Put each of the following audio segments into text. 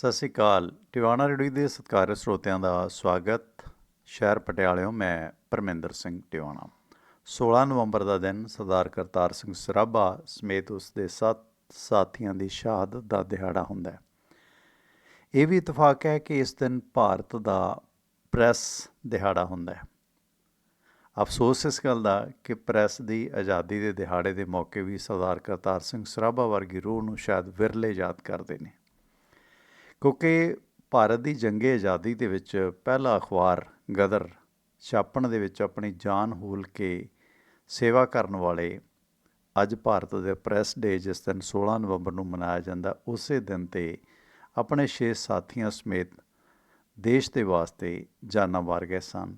ਸਤਿ ਸ਼੍ਰੀ ਅਕਾਲ। ਟਿਵਾਣਾ ਰੇਡੀਓ ਦੇ ਸਤਿਕਾਰਯੋਗ ਸਰੋਤਿਆਂ ਦਾ ਸਵਾਗਤ। ਸ਼ਹਿਰ ਪਟਿਆਲਿਓਂ ਮੈਂ ਪਰਮਿੰਦਰ ਸਿੰਘ ਟਿਵਾਣਾ। 16 ਨਵੰਬਰ ਦਾ ਦਿਨ ਸਰਦਾਰ ਕਰਤਾਰ ਸਿੰਘ ਸਰਾਭਾ ਸਮੇਤ ਉਸ ਦੇ ਸੱਤ ਸਾਥੀਆਂ ਦੀ ਸ਼ਹਾਦਤ ਦਾ ਦਿਹਾੜਾ ਹੁੰਦਾ ਹੈ। ਇਹ ਵੀ ਇਤਫਾਕ ਹੈ ਕਿ ਇਸ ਦਿਨ ਭਾਰਤ ਦਾ ਪ੍ਰੈਸ ਦਿਹਾੜਾ ਹੁੰਦਾ ਹੈ। ਅਫਸੋਸ ਇਸ ਗੱਲ ਦਾ ਕਿ ਪ੍ਰੈਸ ਦੀ ਆਜ਼ਾਦੀ ਦੇ ਦਿਹਾੜੇ ਦੇ ਮੌਕੇ ਵੀ ਸਰਦਾਰ ਕਰਤਾਰ ਸਿੰਘ ਸਰਾਭਾ ਵਰਗੀ ਰੂਹ ਨੂੰ ਸ਼ਾਇਦ ਵਿਰਲੇ ਯਾਦ ਕਰਦੇ ਨੇ। ਕਿਉਂਕਿ ਭਾਰਤ ਦੀ ਜੰਗੇ ਆਜ਼ਾਦੀ ਦੇ ਵਿੱਚ ਪਹਿਲਾ ਅਖਬਾਰ ਗਦਰ ਛਾਪਣ ਦੇ ਵਿੱਚ ਆਪਣੀ ਜਾਨ ਹੂਲ ਕੇ ਸੇਵਾ ਕਰਨ ਵਾਲੇ ਅੱਜ ਭਾਰਤ ਦੇ ਪ੍ਰੈਸ ਡੇ ਜਿਸ ਦਿਨ 16 ਨਵੰਬਰ ਨੂੰ ਮਨਾਇਆ ਜਾਂਦਾ, ਉਸੇ ਦਿਨ ਤੇ ਆਪਣੇ ਛੇ ਸਾਥੀਆਂ ਸਮੇਤ ਦੇਸ਼ ਦੇ ਵਾਸਤੇ ਜਾਨਾਂ ਵਾਰ ਗਏ ਸਨ।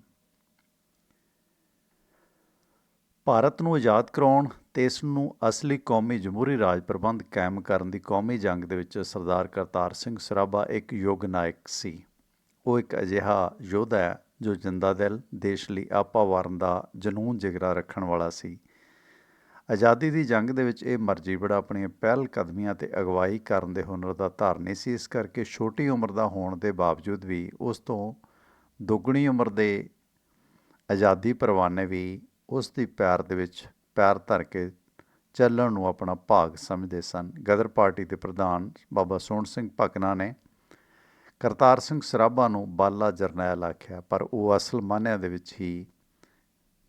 ਭਾਰਤ ਨੂੰ ਆਜ਼ਾਦ ਕਰਾਉਣ ਤੇ ਇਸ ਨੂੰ ਅਸਲੀ ਕੌਮੀ ਜਮਹੂਰੀ ਰਾਜ ਪ੍ਰਬੰਧ ਕਾਇਮ ਕਰਨ ਦੀ ਕੌਮੀ ਜੰਗ ਦੇ ਵਿੱਚ ਸਰਦਾਰ ਕਰਤਾਰ ਸਿੰਘ ਸਰਾਭਾ ਇੱਕ ਯੁੱਗ ਨਾਇਕ ਸੀ। ਉਹ ਇੱਕ ਅਜਿਹਾ ਯੋਧਾ ਹੈ ਜੋ ਜਿੰਦਾ ਦਿਲ, ਦੇਸ਼ ਲਈ ਆਪਾ ਵਾਰਨ ਦਾ ਜਨੂਨ ਜਿਗਰਾ ਰੱਖਣ ਵਾਲਾ ਸੀ। ਆਜ਼ਾਦੀ ਦੀ ਜੰਗ ਦੇ ਵਿੱਚ ਇਹ ਮਰਜ਼ੀ ਬੜਾ ਆਪਣੀਆਂ ਪਹਿਲ ਕਦਮੀਆਂ ਤੇ ਅਗਵਾਈ ਕਰਨ ਦੇ ਹੁਨਰ ਦਾ ਧਾਰਨੀ ਸੀ। ਇਸ ਕਰਕੇ ਛੋਟੀ ਉਮਰ ਦਾ ਹੋਣ ਦੇ ਬਾਵਜੂਦ ਵੀ ਉਸ ਤੋਂ ਦੁੱਗਣੀ ਉਮਰ ਦੇ ਆਜ਼ਾਦੀ ਪਰਵਾਨੇ ਵੀ ਉਸ ਦੀ ਪੈਰ ਦੇ ਵਿੱਚ ਪੈਰ ਧਰ ਕੇ ਚੱਲਣ ਨੂੰ ਆਪਣਾ ਭਾਗ ਸਮਝਦੇ ਸਨ। ਗਦਰ ਪਾਰਟੀ ਦੇ ਪ੍ਰਧਾਨ ਬਾਬਾ ਸੋਹਣ ਸਿੰਘ ਭਕਨਾ ਨੇ ਕਰਤਾਰ ਸਿੰਘ ਸਰਾਭਾ ਨੂੰ ਬਾਲਾ ਜਰਨੈਲ ਆਖਿਆ, ਪਰ ਉਹ ਅਸਲ ਮਾਨਿਆਂ ਦੇ ਵਿੱਚ ਹੀ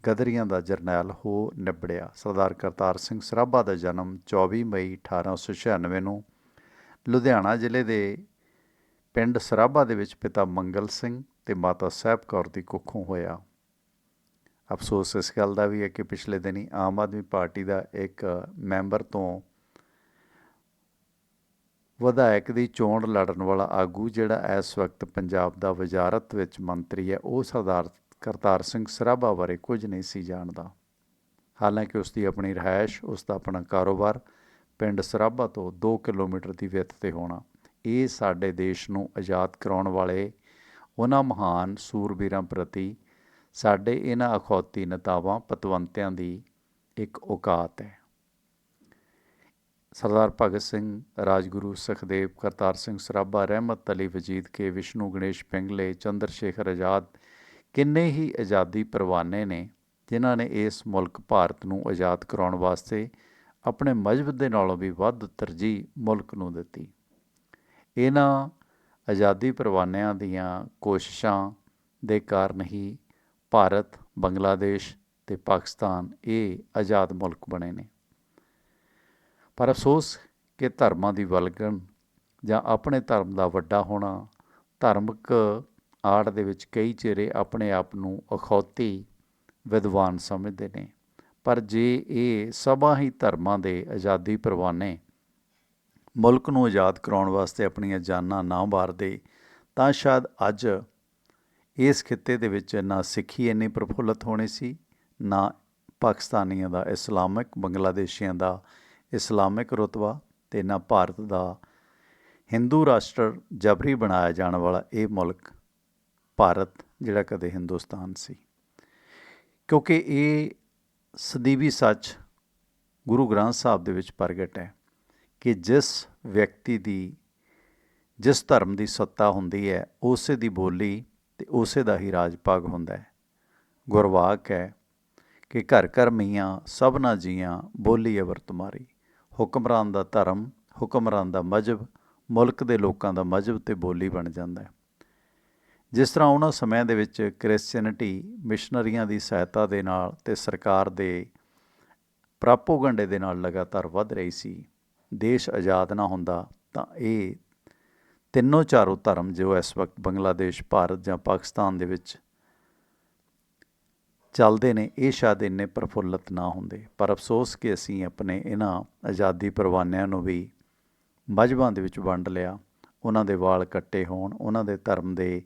ਗਦਰੀਆਂ ਦਾ ਜਰਨੈਲ ਹੋ ਨਿਬੜਿਆ। ਸਰਦਾਰ ਕਰਤਾਰ ਸਿੰਘ ਸਰਾਭਾ ਦਾ ਜਨਮ 24 ਮਈ 1896 ਨੂੰ ਲੁਧਿਆਣਾ ਜ਼ਿਲ੍ਹੇ ਦੇ ਪਿੰਡ ਸਰਾਭਾ ਦੇ ਵਿੱਚ ਪਿਤਾ ਮੰਗਲ ਸਿੰਘ ਤੇ ਮਾਤਾ ਸਾਹਿਬ ਕੌਰ ਦੀ ਕੁੱਖੋਂ ਹੋਇਆ। ਅਫਸੋਸ, ਇਸ ਗੱਲ ਦਾ ਵੀ ਹੈ ਕਿ ਪਿਛਲੇ ਦਿਨੀ ਆਮ ਆਦਮੀ ਪਾਰਟੀ ਦਾ ਇੱਕ ਮੈਂਬਰ ਤੋਂ ਵਿਧਾਇਕ ਦੀ ਚੋਣ ਲੜਨ ਵਾਲਾ ਆਗੂ ਜਿਹੜਾ ਇਸ ਵਕਤ ਪੰਜਾਬ ਦਾ ਵਜ਼ਾਰਤ ਵਿੱਚ ਮੰਤਰੀ ਹੈ, ਉਹ ਸਰਦਾਰ ਕਰਤਾਰ ਸਿੰਘ ਸਰਾਭਾ ਬਾਰੇ ਕੁਝ ਨਹੀਂ ਸੀ ਜਾਣਦਾ। ਹਾਲਾਂਕਿ ਉਸ ਦੀ ਆਪਣੀ ਰਹਾਇਸ਼ ਉਸ ਦਾ ਆਪਣਾ ਕਾਰੋਬਾਰ ਪਿੰਡ ਸਰਾਭਾ ਤੋਂ 2 ਕਿਲੋਮੀਟਰ ਦੀ ਵਿੱਥ ਤੇ ਹੋਣਾ, ਇਹ ਸਾਡੇ ਦੇਸ਼ ਨੂੰ ਆਜ਼ਾਦ ਕਰਾਉਣ ਵਾਲੇ ਉਹਨਾਂ ਮਹਾਨ ਸੂਰਬੀਰਾਂ ਪ੍ਰਤੀ ਸਾਡੇ ਇਹਨਾਂ ਅਖੌਤੀ ਨਤਾਵਾਂ, ਪਤਵੰਤਿਆਂ ਦੀ ਇੱਕ ਔਕਾਤ ਹੈ। ਸਰਦਾਰ ਭਗਤ ਸਿੰਘ, ਰਾਜਗੁਰੂ ਸੁਖਦੇਵ, ਕਰਤਾਰ ਸਿੰਘ ਸਰਾਭਾ, ਰਹਿਮਤ ਅਲੀ ਵਜੀਦ ਕੇ, ਵਿਸ਼ਨੂੰ ਗਣੇਸ਼ ਪਿੰਗਲੇ, ਚੰਦਰ ਸ਼ੇਖਰ ਆਜ਼ਾਦ, ਕਿੰਨੇ ਹੀ ਆਜ਼ਾਦੀ ਪਰਵਾਨੇ ਨੇ ਜਿਨ੍ਹਾਂ ਨੇ ਇਸ ਮੁਲਕ ਭਾਰਤ ਨੂੰ ਆਜ਼ਾਦ ਕਰਾਉਣ ਵਾਸਤੇ ਆਪਣੇ ਮਜਬ ਦੇ ਨਾਲੋਂ ਵੀ ਵੱਧ ਤਰਜੀਹ ਮੁਲਕ ਨੂੰ ਦਿੱਤੀ। ਇਹਨਾਂ ਆਜ਼ਾਦੀ ਪਰਵਾਨਿਆਂ ਦੀਆਂ ਕੋਸ਼ਿਸ਼ਾਂ ਦੇ ਕਾਰਨ ਹੀ ਭਾਰਤ, ਬੰਗਲਾਦੇਸ਼ ਤੇ ਪਾਕਿਸਤਾਨ ਇਹ ਆਜ਼ਾਦ ਮੁਲਕ ਬਣੇ ਨੇ। ਪਰ ਅਫਸੋਸ ਕਿ ਧਰਮਾਂ ਦੀ ਵਲਗਣ ਜਾਂ ਆਪਣੇ ਧਰਮ ਦਾ ਵੱਡਾ ਹੋਣਾ, ਧਾਰਮਿਕ ਆੜ ਦੇ ਵਿੱਚ ਕਈ ਚਿਹਰੇ ਆਪਣੇ ਆਪ ਨੂੰ ਅਖੌਤੀ ਵਿਦਵਾਨ ਸਮਝਦੇ ਨੇ। ਪਰ ਜੇ ਇਹ ਸਭਾ ਹੀ ਧਰਮਾਂ ਦੇ ਆਜ਼ਾਦੀ ਪਰਵਾਨੇ, ਮੁਲਕ ਨੂੰ ਆਜ਼ਾਦ ਕਰਾਉਣ ਵਾਸਤੇ ਆਪਣੀਆਂ ਜਾਨਾਂ ਨਾ ਵਾਰਦੇ, ਤਾਂ ਸ਼ਾਇਦ ਅੱਜ ਇਸ ਖਿੱਤੇ ਦੇ ਵਿੱਚ ਨਾ ਸਿੱਖੀ ਇੰਨੀ ਪ੍ਰਫੁੱਲਤ ਹੋਣੀ ਸੀ, ਨਾ ਪਾਕਿਸਤਾਨੀਆਂ ਦਾ ਇਸਲਾਮਿਕ, ਬੰਗਲਾਦੇਸ਼ੀਆਂ ਦਾ ਇਸਲਾਮਿਕ ਰਤਬਾ ਤੇ ਨਾ ਭਾਰਤ ਦਾ ਹਿੰਦੂ ਰਾਸ਼ਟਰ ਜਬਰੀ ਬਣਾਇਆ ਜਾਣ ਵਾਲਾ ਇਹ ਮੁਲਕ ਭਾਰਤ, ਜਿਹੜਾ ਕਦੇ ਹਿੰਦੁਸਤਾਨ ਸੀ। ਕਿਉਂਕਿ ਇਹ ਸਦੀਵੀ ਸੱਚ ਗੁਰੂ ਗ੍ਰੰਥ ਸਾਹਿਬ ਦੇ ਵਿੱਚ ਪ੍ਰਗਟ ਹੈ ਕਿ ਜਿਸ ਵਿਅਕਤੀ ਦੀ, ਜਿਸ ਧਰਮ ਦੀ ਸੱਤਾ ਹੁੰਦੀ ਹੈ, ਉਸੇ ਦੀ ਬੋਲੀ ਤੇ ਉਸੇ ਦਾ ਹੀ ਰਾਜ ਭਾਗ ਹੁੰਦਾ ਹੈ। ਗੁਰਵਾਕ ਹੈ ਕਿ ਘਰ ਘਰ ਮੀਆਂ ਸਭਨਾ ਜੀਆਂ ਬੋਲੀ ਅਵਰ ਤੁਮਾਰੀ ਹੁਕਮਰਾਨ ਦਾ ਧਰਮ, ਹੁਕਮਰਾਨ ਦਾ ਮਜਬ ਮੁਲਕ ਦੇ ਲੋਕਾਂ ਦਾ ਮਜਬ ਤੇ ਬੋਲੀ ਬਣ ਜਾਂਦਾ ਹੈ। ਜਿਸ ਤਰ੍ਹਾਂ ਉਹਨਾਂ ਸਮਿਆਂ ਦੇ ਵਿੱਚ ਕ੍ਰਿਸਚੀਅਨਿਟੀ ਮਿਸ਼ਨਰੀਆਂ ਦੀ ਸਹਾਇਤਾ ਦੇ ਨਾਲ ਤੇ ਸਰਕਾਰ ਦੇ ਪ੍ਰਾਪੋਗੰਡੇ ਦੇ ਨਾਲ ਲਗਾਤਾਰ ਵੱਧ ਰਹੀ ਸੀ, ਦੇਸ਼ ਆਜ਼ਾਦ ਨਾ ਹੁੰਦਾ ਤਾਂ ਇਹ ਤਿੰਨੋਂ ਚਾਰੋਂ ਧਰਮ ਜੋ ਇਸ ਵਕਤ ਬੰਗਲਾਦੇਸ਼, ਭਾਰਤ ਜਾਂ ਪਾਕਿਸਤਾਨ ਦੇ ਵਿੱਚ ਚੱਲਦੇ ਨੇ, ਇਹ ਸ਼ਾਇਦ ਇੰਨੇ ਪ੍ਰਫੁੱਲਤ ਨਾ ਹੁੰਦੇ। ਪਰ ਅਫਸੋਸ ਕਿ ਅਸੀਂ ਆਪਣੇ ਇਹਨਾਂ ਆਜ਼ਾਦੀ ਪਰਵਾਨਿਆਂ ਨੂੰ ਵੀ ਮਜਬਾਂ ਦੇ ਵਿੱਚ ਵੰਡ ਲਿਆ। ਉਹਨਾਂ ਦੇ ਵਾਲ ਕੱਟੇ ਹੋਣ, ਉਹਨਾਂ ਦੇ ਧਰਮ ਦੇ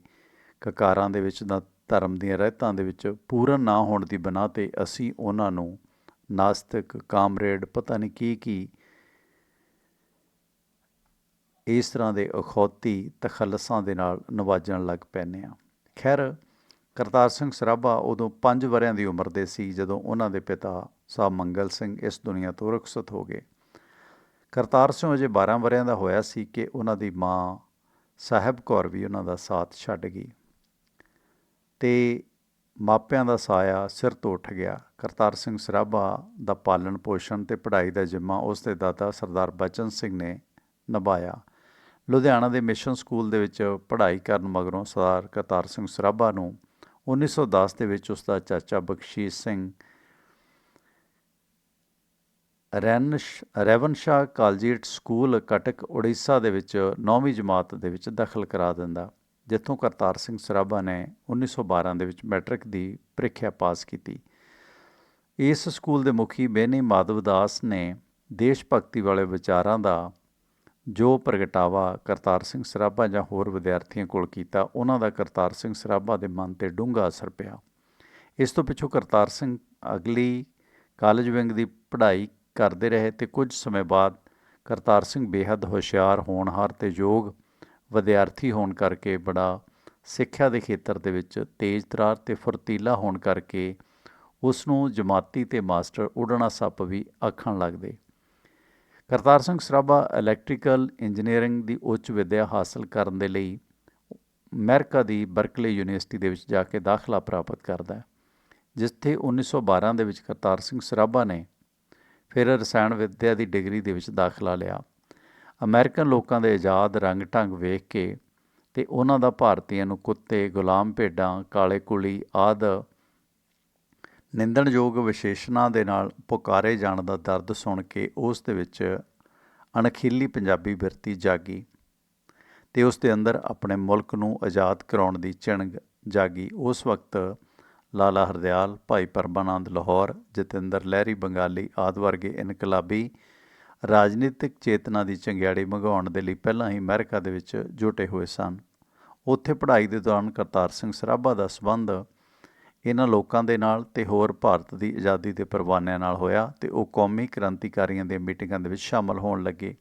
ਕਕਾਰਾਂ ਦੇ ਵਿੱਚ ਦਾ ਧਰਮ ਦੀਆਂ ਰਹਿਤਾਂ ਦੇ ਵਿੱਚ ਪੂਰਨ ਨਾ ਹੋਣ ਦੀ ਬਣਾ ਤੇ ਅਸੀਂ ਉਹਨਾਂ ਨੂੰ ਨਾਸਤਿਕ, ਕਾਮਰੇਡ, ਪਤਾ ਨਹੀਂ ਕੀ ਕੀ ਇਸ ਤਰ੍ਹਾਂ ਦੇ ਅਖੌਤੀ ਤਖਲਸਾਂ ਦੇ ਨਾਲ ਨਵਾਜਣ ਲੱਗ ਪੈਨੇ ਆ ਖੈਰ, ਕਰਤਾਰ ਸਿੰਘ ਸਰਾਭਾ ਉਦੋਂ 5 ਵਰਿਆਂ ਦੀ ਉਮਰ ਦੇ ਸੀ ਜਦੋਂ ਉਹਨਾਂ ਦੇ ਪਿਤਾ ਸਾਹਿਬ ਮੰਗਲ ਸਿੰਘ ਇਸ ਦੁਨੀਆ ਤੋਂ ਰੁਖਸਤ ਹੋ ਗਏ। ਕਰਤਾਰ ਸਿੰਘ ਅਜੇ 12 ਵਰਿਆਂ ਦਾ ਹੋਇਆ ਸੀ ਕਿ ਉਹਨਾਂ ਦੀ ਮਾਂ ਸਾਹਿਬ ਕੌਰ ਵੀ ਉਹਨਾਂ ਦਾ ਸਾਥ ਛੱਡ ਗਈ। ਤੇ ਮਾਪਿਆਂ ਦਾ ਸਾਇਆ ਸਿਰ ਤੋਂ ਉੱਠ ਗਿਆ। ਕਰਤਾਰ ਸਿੰਘ ਸਰਾਭਾ ਦਾ ਪਾਲਣ ਪੋਸ਼ਣ ਤੇ ਪੜ੍ਹਾਈ ਦਾ ਜ਼ਿੰਮਾ ਉਸ ਦੇ ਦਾਦਾ ਸਰਦਾਰ ਬਚਨ ਸਿੰਘ ਨੇ ਨਿਭਾਇਆ। ਲੁਧਿਆਣਾ ਦੇ ਮਿਸ਼ਨ ਸਕੂਲ ਦੇ ਵਿੱਚ ਪੜ੍ਹਾਈ ਕਰਨ ਮਗਰੋਂ ਸਰਦਾਰ ਕਰਤਾਰ ਸਿੰਘ ਸਰਾਭਾ ਨੂੰ 1910 ਦੇ ਵਿੱਚ ਉਸ ਦਾ ਚਾਚਾ Bakhshish Singh, ਰੈਨਸ਼ Ravenshaw collegiate school Cuttack, Orissa ਦੇ ਵਿੱਚ 9ਵੀਂ ਜਮਾਤ ਦੇ ਵਿੱਚ ਦਾਖਲ ਕਰਾ ਦਿੰਦਾ, ਜਿੱਥੋਂ ਕਰਤਾਰ ਸਿੰਘ ਸਰਾਭਾ ਨੇ 1912 ਦੇ ਵਿੱਚ ਮੈਟ੍ਰਿਕ ਦੀ ਪ੍ਰੀਖਿਆ ਪਾਸ ਕੀਤੀ। ਇਸ ਸਕੂਲ ਦੇ ਮੁਖੀ ਬੇਨੀ ਮਾਧਵ ਦਾਸ ਨੇ ਦੇਸ਼ ਭਗਤੀ ਵਾਲੇ ਵਿਚਾਰਾਂ ਦਾ ਜੋ ਪ੍ਰਗਟਾਵਾ ਕਰਤਾਰ ਸਿੰਘ ਸਰਾਭਾ ਜਾਂ ਹੋਰ ਵਿਦਿਆਰਥੀਆਂ ਕੋਲ ਕੀਤਾ, ਉਹਨਾਂ ਦਾ ਕਰਤਾਰ ਸਿੰਘ ਸਰਾਭਾ ਦੇ ਮਨ ਤੇ ਡੂੰਘਾ ਅਸਰ ਪਿਆ। ਇਸ ਤੋਂ ਪਿੱਛੋਂ ਕਰਤਾਰ ਸਿੰਘ ਅਗਲੀ ਕਾਲਜ ਵਿੰਗ ਦੀ ਪੜ੍ਹਾਈ ਕਰਦੇ ਰਹੇ ਤੇ ਕੁਝ ਸਮੇਂ ਬਾਅਦ ਕਰਤਾਰ ਸਿੰਘ ਬੇहद ਹੁਸ਼ਿਆਰ ਹੋਣਹਾਰ ਤੇ ਯੋਗ ਵਿਦਿਆਰਥੀ ਹੋਣ ਕਰਕੇ ਬੜਾ ਸਿੱਖਿਆ ਦੇ ਖੇਤਰ ਦੇ ਵਿੱਚ ਤੇਜ਼ ਤਰਾਰ ਤੇ ਫੁਰਤੀਲਾ ਹੋਣ ਕਰਕੇ ਉਸ ਨੂੰ ਜਮਾਤੀ ਤੇ ਮਾਸਟਰ ਉਡਣਾ ਸੱਪ ਵੀ ਆਖਣ ਲੱਗਦੇ ਕਰਤਾਰ ਸਿੰਘ ਸਰਾਭਾ ਇਲੈਕਟ੍ਰੀਕਲ ਇੰਜੀਨੀਅਰਿੰਗ ਦੀ ਉੱਚ ਵਿੱਦਿਆ ਹਾਸਲ ਕਰਨ ਦੇ ਲਈ ਅਮਰੀਕਾ ਦੀ ਬਰਕਲੇ ਯੂਨੀਵਰਸਿਟੀ ਦੇ ਵਿੱਚ ਜਾ ਕੇ ਦਾਖਲਾ ਪ੍ਰਾਪਤ ਕਰਦਾ ਹੈ, ਜਿੱਥੇ 1912 ਦੇ ਵਿੱਚ ਕਰਤਾਰ ਸਿੰਘ ਸਰਾਭਾ ਨੇ ਫਿਰ ਰਸਾਇਣ ਵਿਦਿਆ ਦੀ ਡਿਗਰੀ ਦੇ ਵਿੱਚ ਦਾਖਲਾ ਲਿਆ। ਅਮਰੀਕਨ ਲੋਕਾਂ ਦੇ ਆਜ਼ਾਦ ਰੰਗ ਢੰਗ ਵੇਖ ਕੇ ਤੇ ਉਹਨਾਂ ਦਾ ਭਾਰਤੀਆਂ ਨੂੰ ਕੁੱਤੇ ਗੁਲਾਮ ਭੇਡਾਂ, ਕਾਲੇ ਕੁਲੀ ਆਦ ਨਿੰਦਣਯੋਗ ਵਿਸ਼ੇਸ਼ਣਾਂ ਦੇ ਨਾਲ ਪੁਕਾਰੇ ਜਾਣ ਦਾ ਦਰਦ ਸੁਣ ਕੇ ਉਸ ਦੇ ਵਿੱਚ ਅਣਖੀਲੀ ਪੰਜਾਬੀ ਬਿਰਤੀ ਜਾਗੀ ਤੇ ਉਸ ਦੇ ਅੰਦਰ ਆਪਣੇ ਮੁਲਕ ਨੂੰ ਆਜ਼ਾਦ ਕਰਾਉਣ ਦੀ ਚਿੰਗ ਜਾਗੀ। ਉਸ ਵਕਤ ਲਾਲਾ ਹਰਦਿਆਲ ਭਾਈ ਪਰਮਾਨੰਦ ਲਾਹੌਰ, ਜਤਿੰਦਰ ਲਹਿਰੀ, ਬੰਗਾਲੀ ਆਦ ਵਰਗੇ ਇਨਕਲਾਬੀ ਰਾਜਨੀਤਿਕ ਚੇਤਨਾ ਦੀ ਚੰਗਿਆੜੀ ਮੰਗਾਉਣ ਦੇ ਲਈ ਪਹਿਲਾਂ ਹੀ ਅਮਰੀਕਾ ਦੇ ਵਿੱਚ ਜੁਟੇ ਹੋਏ ਸਨ। ਉੱਥੇ ਪੜ੍ਹਾਈ ਦੇ ਦੌਰਾਨ ਕਰਤਾਰ ਸਿੰਘ ਸਰਾਭਾ ਦਾ ਸਬੰਧ ਇਹਨਾਂ ਲੋਕਾਂ ਦੇ ਨਾਲ ਤੇ ਹੋਰ ਭਾਰਤ ਦੀ ਆਜ਼ਾਦੀ ਦੇ ਪਰਵਾਨਿਆਂ ਨਾਲ ਹੋਇਆ ਤੇ ਉਹ ਕੌਮੀ ਕ੍ਰਾਂਤੀਕਾਰੀਆਂ ਦੇ ਮੀਟਿੰਗਾਂ ਦੇ ਵਿੱਚ ਸ਼ਾਮਲ ਹੋਣ ਲੱਗੇ।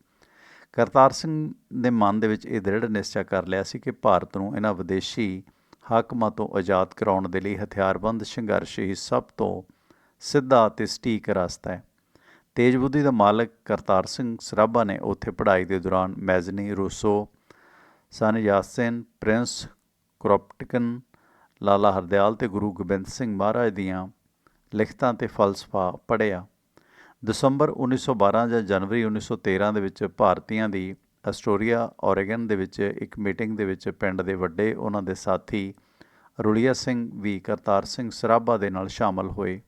ਕਰਤਾਰ ਸਿੰਘ ਦੇ ਮਨ ਦੇ ਵਿੱਚ ਇਹ ਦ੍ਰਿੜ ਨਿਸ਼ਚਾ ਕਰ ਲਿਆ ਸੀ ਕਿ ਭਾਰਤ ਨੂੰ ਇਹਨਾਂ ਵਿਦੇਸ਼ੀ ਹਾਕਮਾਂ ਤੋਂ ਆਜ਼ਾਦ ਕਰਾਉਣ ਦੇ ਲਈ ਹਥਿਆਰਬੰਦ ਸੰਘਰਸ਼ ਹੀ ਸਭ ਤੋਂ ਸਿੱਧਾ ਤੇ ਸਟੀਕ ਰਸਤਾ ਹੈ। ਤੇਜ ਬੁੱਧੀ ਦਾ ਮਾਲਕ ਕਰਤਾਰ ਸਿੰਘ ਸਰਾਭਾ ਨੇ ਉੱਥੇ ਪੜ੍ਹਾਈ ਦੇ ਦੌਰਾਨ Mazzini Rousseau, Sun Yatsen, prince Kropotkin Lala Hardayal ਤੇ ਗੁਰੂ ਗੋਬਿੰਦ ਸਿੰਘ ਮਹਾਰਾਜ ਦੀਆਂ ਲਿਖਤਾਂ ਤੇ ਫਲਸਫਾ ਪੜ੍ਹਿਆ। ਦਸੰਬਰ 1912 ਜਾਂ ਜਨਵਰੀ 1913 ਦੇ ਵਿੱਚ ਭਾਰਤੀਆਂ ਦੀ ਅਸਟੋਰੀਆ ਔਰੇਗਨ ਦੇ ਵਿੱਚ ਇੱਕ ਮੀਟਿੰਗ ਦੇ ਵਿੱਚ ਪਿੰਡ ਦੇ ਵੱਡੇ ਉਹਨਾਂ ਦੇ ਸਾਥੀ ਰੁਲੀਆ ਸਿੰਘ ਵੀ ਕਰਤਾਰ ਸਿੰਘ ਸਰਾਭਾ ਦੇ ਨਾਲ ਸ਼ਾਮਲ ਹੋਏ।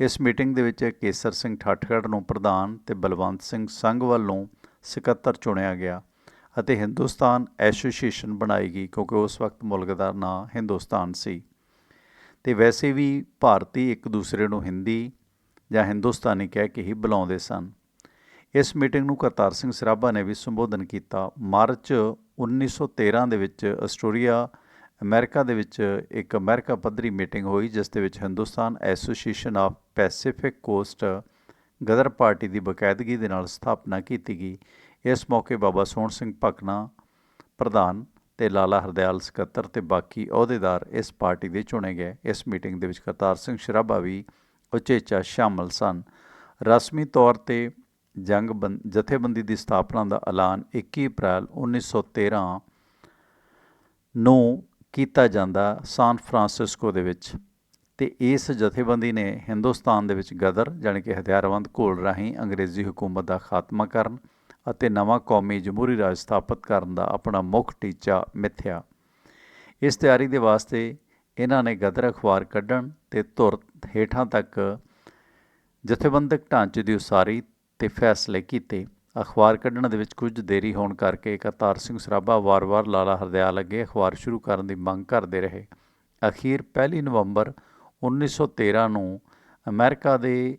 ਇਸ ਮੀਟਿੰਗ ਦੇ ਵਿੱਚ ਕੇਸਰ ਸਿੰਘ ਠਾਠਗੜ੍ਹ ਨੂੰ ਪ੍ਰਧਾਨ ਤੇ ਬਲਵੰਤ ਸਿੰਘ ਸੰਘ ਵੱਲੋਂ ਸਕੱਤਰ ਚੁਣਿਆ ਗਿਆ। ਅਤੇ ਹਿੰਦੁਸਤਾਨ ਐਸੋਸੀਏਸ਼ਨ ਬਣਾਈ ਗਈ ਕਿਉਂਕਿ ਉਸ ਵਕਤ ਮੁਲਕ ਦਾ ਨਾਂ ਹਿੰਦੁਸਤਾਨ ਸੀ। ਤੇ ਵੈਸੇ ਵੀ ਭਾਰਤੀ ਇੱਕ ਦੂਸਰੇ ਨੂੰ ਹਿੰਦੀ ਜਾਂ ਹਿੰਦੁਸਤਾਨੀ ਕਹਿ ਕੇ ਹੀ ਬੁਲਾਉਂਦੇ ਸਨ। ਇਸ ਮੀਟਿੰਗ ਨੂੰ ਕਰਤਾਰ ਸਿੰਘ ਸਰਾਭਾ ਨੇ ਵੀ ਸੰਬੋਧਨ ਕੀਤਾ। ਮਾਰਚ 1913 ਦੇ ਵਿੱਚ ਆਸਟ੍ਰੇਲੀਆ, ਅਮਰੀਕਾ ਦੇ ਵਿੱਚ ਇੱਕ ਅਮਰੀਕਾ ਪੱਧਰੀ ਮੀਟਿੰਗ ਹੋਈ, ਜਿਸ ਦੇ ਵਿੱਚ Hindustan association of Pacific coast Ghadar party ਦੀ ਬਕਾਇਦਗੀ ਦੇ ਨਾਲ ਸਥਾਪਨਾ ਕੀਤੀ ਗਈ। ਇਸ ਮੌਕੇ ਬਾਬਾ ਸੋਹਣ ਸਿੰਘ ਭਕਨਾ ਪ੍ਰਧਾਨ ਤੇ ਲਾਲਾ ਹਰਦਿਆਲ ਸਕੱਤਰ ਤੇ ਬਾਕੀ ਅਹੁਦੇਦਾਰ ਇਸ ਪਾਰਟੀ ਦੇ ਚੁਣੇ ਗਏ। ਇਸ ਮੀਟਿੰਗ ਦੇ ਵਿੱਚ ਕਰਤਾਰ ਸਿੰਘ ਸ਼ਰਾਭਾ ਵੀ ਉਚੇਚਾ ਸ਼ਾਮਲ ਸਨ। ਰਸਮੀ ਤੌਰ ਤੇ ਜੰਗ ਜਥੇਬੰਦੀ ਦੀ ਸਥਾਪਨਾ ਦਾ ਐਲਾਨ 21 ਅਪ੍ਰੈਲ 1913 ਨੂੰ ਕੀਤਾ ਜਾਂਦਾ ਸਾਨ ਫਰਾਂਸਿਸਕੋ ਦੇ ਵਿੱਚ ਤੇ ਇਸ ਜਥੇਬੰਦੀ ਨੇ ਹਿੰਦੁਸਤਾਨ ਦੇ ਵਿੱਚ ਗਦਰ ਜਾਨੀ ਕਿ ਹਥਿਆਰਬੰਦ ਘੋਲ ਰਾਹੀਂ ਅੰਗਰੇਜ਼ੀ ਹਕੂਮਤ ਦਾ ਖਾਤਮਾ ਕਰਨ ਅਤੇ ਨਵਾਂ ਕੌਮੀ ਜਮਹੂਰੀ ਰਾਜ ਸਥਾਪਿਤ ਕਰਨ ਦਾ ਆਪਣਾ ਮੁੱਖ ਟੀਚਾ ਮਿੱਥਿਆ। ਇਸ ਤਿਆਰੀ ਦੇ ਵਾਸਤੇ ਇਹਨਾਂ ਨੇ ਗਦਰ ਅਖਬਾਰ ਕੱਢਣ ਤੇ ਧੁਰ ਹੇਠਾਂ ਤੱਕ ਜਥੇਬੰਦਕ ਢਾਂਚੇ ਦੀ ਉਸਾਰੀ ਤੇ ਫੈਸਲੇ ਕੀਤੇ। ਅਖਬਾਰ ਕੱਢਣ ਦੇ ਵਿੱਚ ਕੁਝ ਦੇਰੀ ਹੋਣ ਕਰਕੇ ਕਰਤਾਰ ਸਿੰਘ ਸਰਾਭਾ ਵਾਰ-ਵਾਰ ਲਾਲਾ ਹਰਦਿਆਲ ਅੱਗੇ ਅਖਬਾਰ ਸ਼ੁਰੂ ਕਰਨ ਦੀ ਮੰਗ ਕਰਦੇ ਰਹੇ। ਅਖੀਰ 1 ਨਵੰਬਰ 1913 ਨੂੰ ਅਮਰੀਕਾ ਦੇ